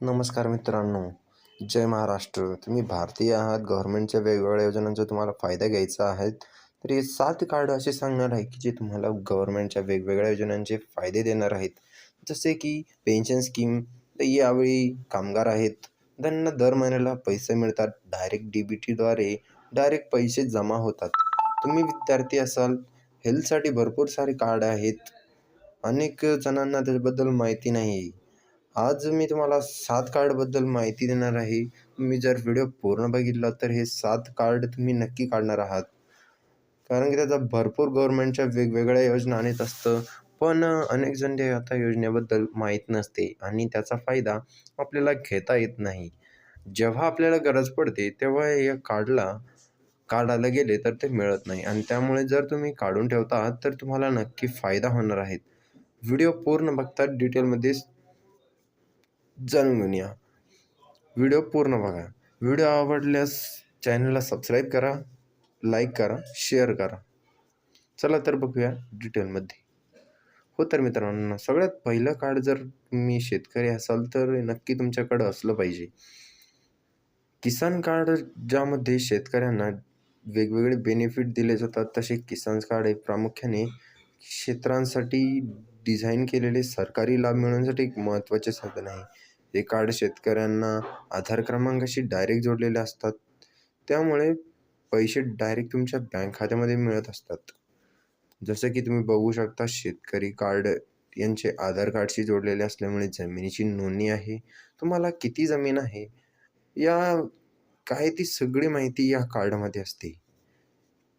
नमस्कार मित्रांनो. जय महाराष्ट्र. तुम्ही भारतीय आहात. गव्हर्नमेंटच्या वेगवेगळ्या योजनांचा तुम्हाला फायदा घ्यायचा आहे. तर हे सात कार्ड असे सांगणार आहे की जे तुम्हाला गव्हर्नमेंटच्या वेगवेगळ्या योजनांचे फायदे देणार आहेत. जसे की पेन्शन स्कीम तर यावेळी कामगार आहेत. त्यांना दर महिन्याला पैसे मिळतात. डायरेक्ट डी बी टीद्वारे डायरेक्ट पैसे जमा होतात. तुम्ही विद्यार्थी असाल हेल्थसाठी भरपूर सारे कार्ड आहेत. अनेक जणांना त्याच्याबद्दल माहिती नाही. आज मी तुम्हाला सात कार्डबद्दल माहिती देणार आहे. तुम्ही जर व्हिडिओ पूर्ण बघितला तर हे सात कार्ड तुम्ही नक्की काढणार आहात. कारण की त्याचा भरपूर गव्हर्नमेंटच्या वेगवेगळ्या योजना आणत असतं. पण अनेक जण ते आता योजनेबद्दल माहीत नसते आणि त्याचा फायदा आपल्याला घेता येत नाही. जेव्हा आपल्याला गरज पडते तेव्हा या कार्डला काढायला गेले तर ते मिळत नाही. आणि त्यामुळे जर तुम्ही काढून ठेवता तर तुम्हाला नक्की फायदा होणार आहे. व्हिडिओ पूर्ण बघता डिटेलमध्ये जाणून घेऊया व्हिडिओ पूर्ण बघा. व्हिडिओ आवडल्यास चॅनलला सबस्क्राईब करा लाईक करा शेअर करा. चला तर बघूया डिटेलमध्ये हो तर मित्रांनो सगळ्यात पहिलं कार्ड जर तुम्ही शेतकरी असाल तर नक्की तुमच्याकडं असलं पाहिजे. किसान कार्ड ज्यामध्ये शेतकऱ्यांना वेगवेगळे बेनिफिट दिले जातात तसे किसान कार्ड हे प्रामुख्याने क्षेत्रांसाठी डिझाईन केलेले सरकारी लाभ मिळवण्यासाठी एक महत्त्वाचे साधन आहे. हे कार्ड शेतकऱ्यांना आधार क्रमांकाशी डायरेक्ट जोडलेले असतात. त्यामुळे पैसे डायरेक्ट तुमच्या बँक खात्यामध्ये मिळत असतात. जसं की तुम्ही बघू शकता शेतकरी कार्ड यांचे आधार कार्डशी जोडलेले असल्यामुळे जमिनीची नोंदणी आहे. तुम्हाला किती जमीन आहे? या काय ती सगळी माहिती या कार्डमध्ये असते.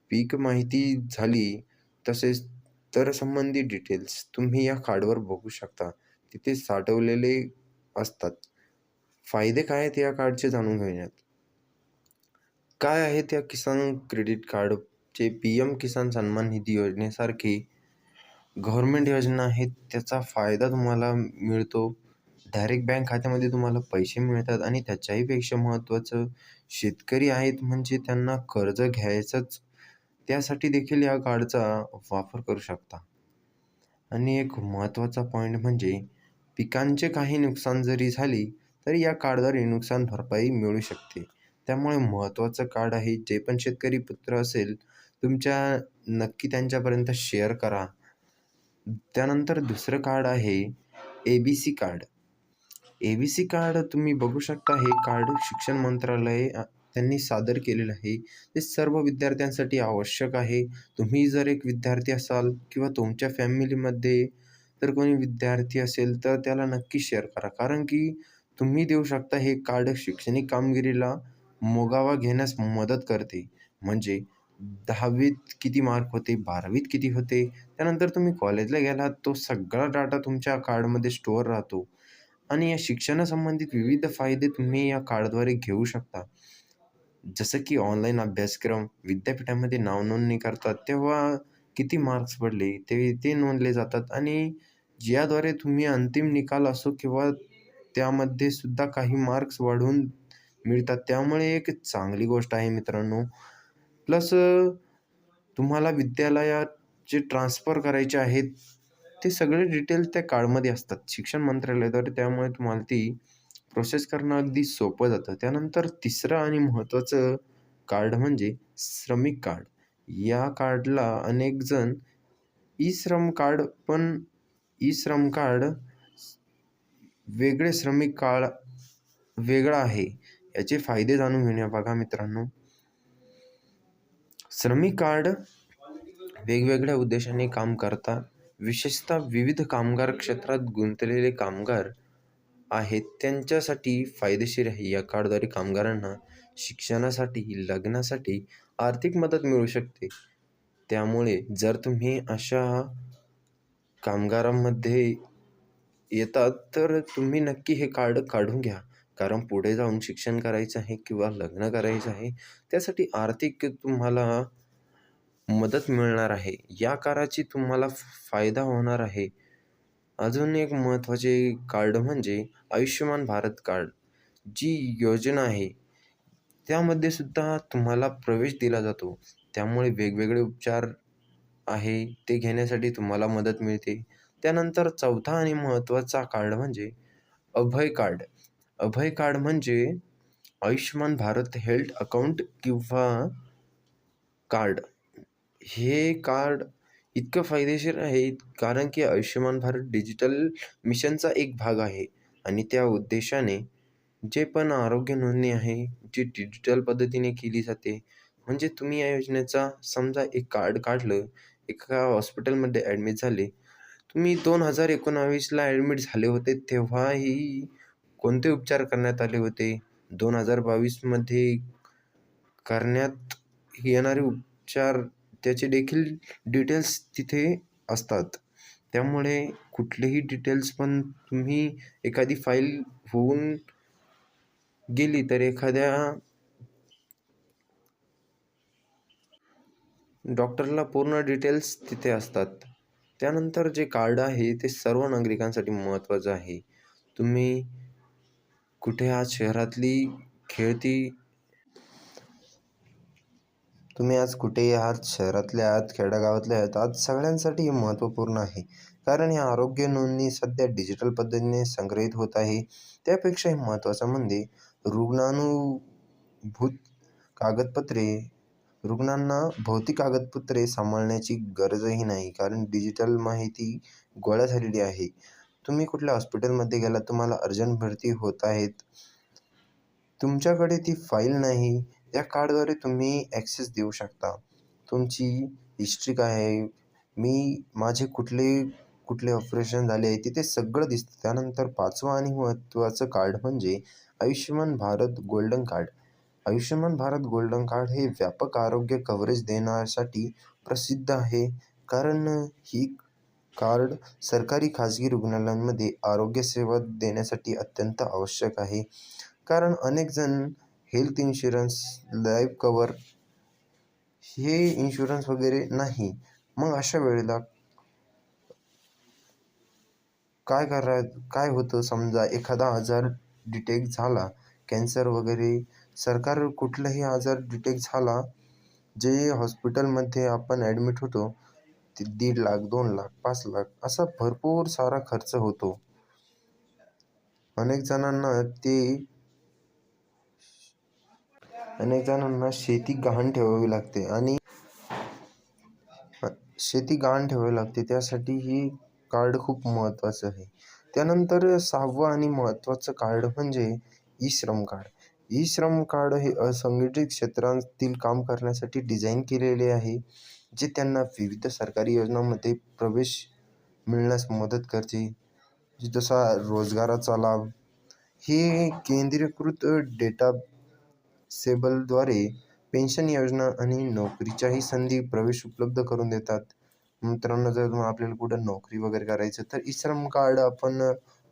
पीक माहिती झाली तसेच तर संबंधित डिटेल्स तुम्ही या कार्डवर बघू शकता. तिथे साठवलेले असतात. फायदे काय आहेत या कार्डचे जाणून घेण्यात काय आहेत या किसान क्रेडिट कार्डचे P M Kisan Samman Nidhi योजनेसारखी government योजना आहेत त्याचा फायदा तुम्हाला मिळतो. डायरेक्ट बँक खात्यामध्ये तुम्हाला पैसे मिळतात आणि त्याच्याहीपेक्षा महत्त्वाचं शेतकरी आहेत म्हणजे त्यांना कर्ज घ्यायचंच. त्यासाठी देखील या कार्डचा वापर करू शकता. आणि एक महत्त्वाचा पॉईंट म्हणजे पिकांचे काही नुकसान जरी झाली तरी या कार्डद्वारे नुकसान भरपाई मिळू शकते. त्यामुळे महत्त्वाचं कार्ड आहे जे पण शेतकरी पुत्र असेल तुमच्या नक्की त्यांच्यापर्यंत शेअर करा. त्यानंतर दुसरं कार्ड आहे A B C card A B C card तुम्ही बघू शकता हे कार्ड शिक्षण मंत्रालय त्यांनी सादर केलेलं आहे. ते सर्व विद्यार्थ्यांसाठी आवश्यक आहे. तुम्ही जर एक विद्यार्थी असाल किंवा तुमच्या फॅमिलीमध्ये तर कोणी विद्यार्थी असेल तर त्याला नक्की शेअर करा. कारण की तुम्ही देऊ शकता हे कार्ड शैक्षणिक कामगिरीला मोगावा घेण्यास मदत करते. म्हणजे दहावीत किती मार्क होते बारावीत किती होते त्यानंतर तुम्ही कॉलेजला गेलात तो सगळा डाटा तुमच्या कार्डमध्ये स्टोअर राहतो. आणि या शिक्षणासंबंधित विविध फायदे तुम्ही या कार्डद्वारे घेऊ शकता. जसं की ऑनलाईन अभ्यासक्रम विद्यापीठामध्ये नावनोंदणी करतात तेव्हा किती मार्क्स पडले ते ते नोंदले जातात. आणि ज्याद्वारे तुम्ही अंतिम निकाल असो किंवा त्यामध्ये सुद्धा काही मार्क्स वाढवून मिळतात त्यामुळे एक चांगली गोष्ट आहे मित्रांनो. प्लस तुम्हाला विद्यालयात जे ट्रान्सफर करायचे आहेत ते सगळे डिटेल्स त्या कार्डमध्ये असतात. शिक्षण मंत्रालयाद्वारे त्यामुळे तुम्हाला ती प्रोसेस करणं अगदी सोपं जातं. त्यानंतर तिसरं आणि महत्त्वाचं कार्ड म्हणजे श्रमिक कार्ड या कार्डला अनेक जण ई श्रम कार्ड पण ई श्रम कार्ड वेगळे श्रमिक कार्ड वेगळा आहे. याचे फायदे जाणून घेऊया बघा मित्रांनो. श्रमिक कार्ड वेगवेगळ्या उद्देशाने काम करतात. विशेषतः विविध कामगार क्षेत्रात गुंतलेले कामगार आहेत. त्यांच्यासाठी फायदेशीर आहे. या कार्डद्वारे कामगारांना शिक्षणासाठी लग्नासाठी आर्थिक मदत मिळू शकते. त्यामुळे जर तुम्ही अशा कामगारांमध्ये येतात तर तुम्ही नक्की हे कार्ड काढून घ्या. कारण पुढे जाऊन शिक्षण करायचं आहे किंवा लग्न करायचं आहे त्यासाठी आर्थिक तुम्हाला मदत मिळणार आहे. या काराची तुम्हाला फायदा होणार आहे. अजून एक महत्त्वाचे कार्ड म्हणजे आयुष्यमान भारत कार्ड. जी योजना आहे त्यामध्ये सुद्धा तुम्हाला प्रवेश दिला जातो. त्यामुळे वेगवेगळे उपचार आहे ते घेण्यासाठी तुम्हाला मदत मिळते. त्यानंतर चौथा आणि महत्त्वाचा कार्ड म्हणजे अभय कार्ड अभय कार्ड म्हणजे आयुष्यमान भारत हेल्थ अकाउंट किंवा कार्ड हे कार्ड इतकं फायदेशीर आहे कारण की आयुष्यमान भारत डिजिटल मिशनचा एक भाग आहे. आणि त्या उद्देशाने जे पण आरोग्य नोंदणी आहे जी डिजिटल पद्धतीने केली जाते म्हणजे तुम्ही या योजनेचा समजा एक कार्ड काढलं एका हॉस्पिटलमध्ये ॲडमिट झाले तुम्ही दोन हजार एकोणावीसला ॲडमिट झाले होते तेव्हाही कोणते उपचार करण्यात आले होते? दोन हजार बावीसमध्ये करण्यात येणारे उपचार त्याचे देखील डिटेल्स तिथे असतात. त्यामुळे कुठलेही डिटेल्स पण तुम्ही एखादी फाईल होऊन गेली तर एखाद्या डॉक्टरला पूर्ण डिटेल्स तिथे असतात. त्यानंतर जे कार्ड आहे ते सर्व नागरिकांसाठी महत्त्वाचं आहे. तुम्ही कुठे आज शहरातली खेळती? तुम्ही आज कुठेही आहात शहरातले आहात खेड्यागावातले आहात आज सगळ्यांसाठी हे महत्त्वपूर्ण आहे. कारण ह्या आरोग्य नोंदणी सध्या डिजिटल पद्धतीने संग्रहित होत आहे. त्यापेक्षाही महत्त्वाचं म्हणजे रुग्णानुभूत कागदपत्रे रुग्णांना भौतिक कागदपत्रे सांभाळण्याची गरजही नाही कारण डिजिटल माहिती गोळा झालेली आहे. तुम्ही कुठल्या हॉस्पिटलमध्ये गेला तुम्हाला अर्जंट भरती होत आहेत. तुमच्याकडे ती फाईल नाही त्या कार्डद्वारे तुम्ही ॲक्सेस देऊ शकता. तुमची हिस्ट्री काय आहे? मी माझे कुठले कुठले ऑपरेशन झाले आहे तिथे सगळं दिसतं. त्यानंतर पाचवं आणि महत्त्वाचं कार्ड म्हणजे Ayushman Bharat golden card Ayushman Bharat golden card हे व्यापक आरोग्य कव्हरेज देण्यासाठी प्रसिद्ध आहे. कारण ही कार्ड सरकारी खाजगी रुग्णालयांमध्ये आरोग्यसेवा देण्यासाठी अत्यंत आवश्यक आहे. कारण अनेक जण हेल्थ इन्शुरन्स लाईफ कवर हे इन्शुरन्स वगैरे नाही. मग अशा वेळेला काय करा काय होतं? समजा एखादा आजार डिटेक्ट झाला कॅन्सर वगैरे सरकार कुठलाही आजार डिटेक्ट झाला जे हॉस्पिटलमध्ये आपण ॲडमिट होतो ते दीड लाख दोन लाख पाच लाख असा भरपूर सारा खर्च होतो. अनेक जणांना ते अनेक जणांना शेती गहाण ठेवावी लागते आणि शेती गहाण ठेवावी लागते. त्यासाठी ही कार्ड खूप महत्त्वाचं आहे. त्यानंतर सहावं आणि महत्त्वाचं कार्ड म्हणजे ई श्रम कार्ड ई श्रम कार्ड हे असंघटित क्षेत्रातील काम करण्यासाठी डिझाईन केलेले आहे जे त्यांना विविध सरकारी योजनांमध्ये प्रवेश मिळण्यास मदत करते. जसा रोजगाराचा लाभ हे केंद्रीकृत डेटा सेबलद्वारे पेन्शन योजना आणि नोकरीच्याही संधी प्रवेश उपलब्ध करून देतात. मित्रांनो जर आपल्याला कुठं नोकरी वगैरे करायचं तर ई श्रम कार्ड आपण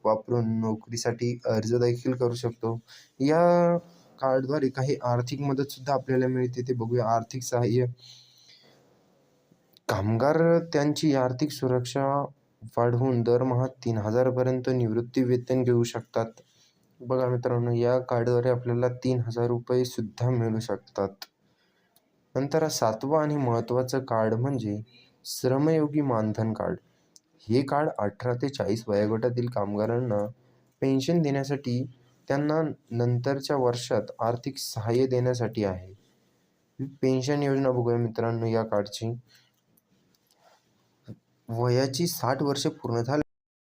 वापरून नोकरीसाठी अर्ज देखील करू शकतो. या कार्डद्वारे काही आर्थिक मदतसुद्धा आपल्याला मिळते ते बघूया. आर्थिक सहाय्य. कामगार त्यांची आर्थिक सुरक्षा वाढवून दरमहा तीन हजारपर्यंत निवृत्ती वेतन घेऊ शकतात. बघा मित्रांनो या कार्डद्वारे आपल्याला तीन हजार रुपये सुद्धा मिळू शकतात. नंतर सातवा आणि महत्त्वाचं कार्ड म्हणजे श्रमयोगी मानधन कार्ड. हे कार्ड अठरा ते चाळीस वयोगटातील कामगारांना पेन्शन देण्यासाठी त्यांना नंतरच्या वर्षात आर्थिक सहाय्य देण्यासाठी आहे. पेन्शन योजना बघूया मित्रांनो या कार्डची वयाची साठ वर्षे पूर्ण झाली.